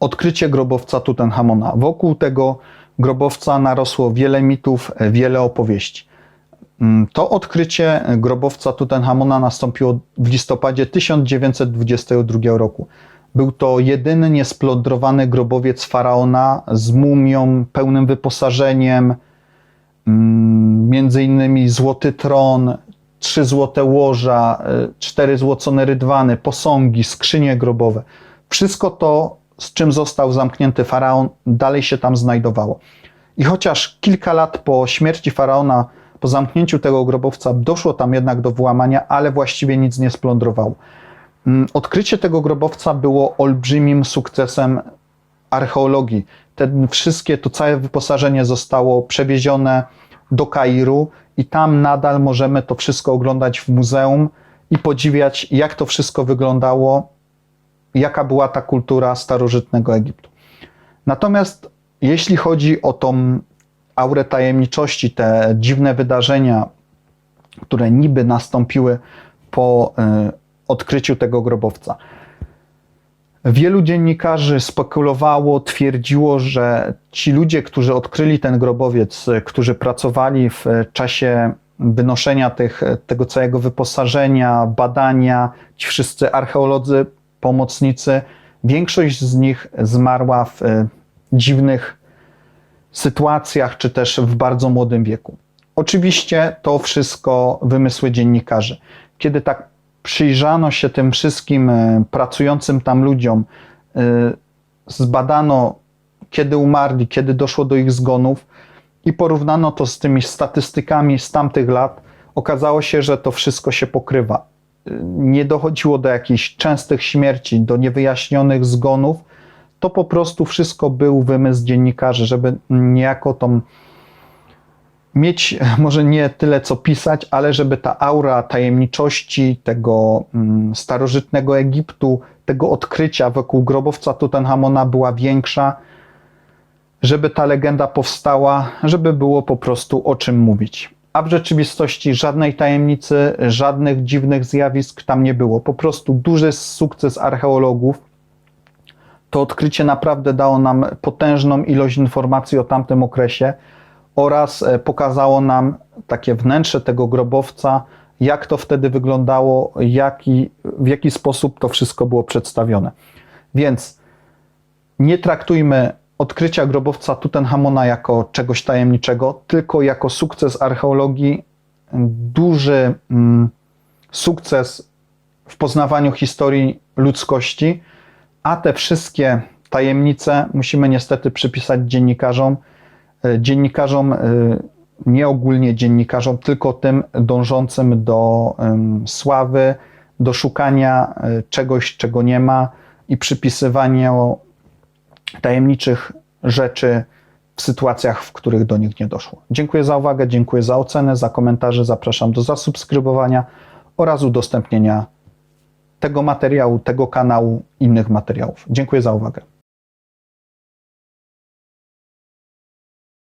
odkrycie grobowca Tutenchamona. Wokół tego grobowca narosło wiele mitów, e, wiele opowieści. Mm, To odkrycie grobowca Tutenchamona nastąpiło w listopadzie 1922 roku. Był to jedyny niesplądrowany grobowiec faraona z mumią, pełnym wyposażeniem, mm, między innymi złoty tron, trzy złote łoża, y, cztery złocone rydwany, posągi, skrzynie grobowe. Wszystko to, z czym został zamknięty faraon, dalej się tam znajdowało. I chociaż kilka lat po śmierci faraona, po zamknięciu tego grobowca, doszło tam jednak do włamania, ale właściwie nic nie splądrowało. Mm, Odkrycie tego grobowca było olbrzymim sukcesem archeologii. Te wszystkie, to całe wyposażenie zostało przewiezione do Kairu i tam nadal możemy to wszystko oglądać w muzeum i podziwiać, jak to wszystko wyglądało, jaka była ta kultura starożytnego Egiptu. Natomiast jeśli chodzi o tą aurę tajemniczości, te dziwne wydarzenia, które niby nastąpiły po y, odkryciu tego grobowca. Wielu dziennikarzy spekulowało, twierdziło, że ci ludzie, którzy odkryli ten grobowiec, którzy pracowali w czasie wynoszenia tych, tego całego wyposażenia, badania, ci wszyscy archeolodzy, pomocnicy, większość z nich zmarła w y, dziwnych sytuacjach, czy też w bardzo młodym wieku. Oczywiście to wszystko wymysły dziennikarzy. Kiedy tak przyjrzano się tym wszystkim e, pracującym tam ludziom, e, zbadano, kiedy umarli, kiedy doszło do ich zgonów i porównano to z tymi statystykami z tamtych lat, okazało się, że to wszystko się pokrywa. Nie dochodziło do jakichś częstych śmierci, do niewyjaśnionych zgonów. To po prostu wszystko był wymysł dziennikarzy, żeby niejako tą mieć może nie tyle co pisać, ale żeby ta aura tajemniczości tego mm, starożytnego Egiptu, tego odkrycia wokół grobowca Tutenchamona była większa, żeby ta legenda powstała, żeby było po prostu o czym mówić. A w rzeczywistości żadnej tajemnicy, żadnych dziwnych zjawisk tam nie było. Po prostu duży sukces archeologów. To odkrycie naprawdę dało nam potężną ilość informacji o tamtym okresie oraz e, pokazało nam takie wnętrze tego grobowca, jak to wtedy wyglądało, jaki, w jaki sposób to wszystko było przedstawione. Więc nie traktujmy odkrycia grobowca Tutenchamona jako czegoś tajemniczego, tylko jako sukces archeologii, duży mm, sukces w poznawaniu historii ludzkości, a te wszystkie tajemnice musimy niestety przypisać dziennikarzom, e, dziennikarzom, e, nie ogólnie dziennikarzom, tylko tym dążącym do sławy, do szukania e, czegoś, czego nie ma i przypisywania tajemniczych rzeczy w sytuacjach, w których do nich nie doszło. Dziękuję za uwagę, dziękuję za ocenę, za komentarze, zapraszam do zasubskrybowania oraz udostępnienia tego materiału, tego kanału, innych materiałów. Dziękuję za uwagę.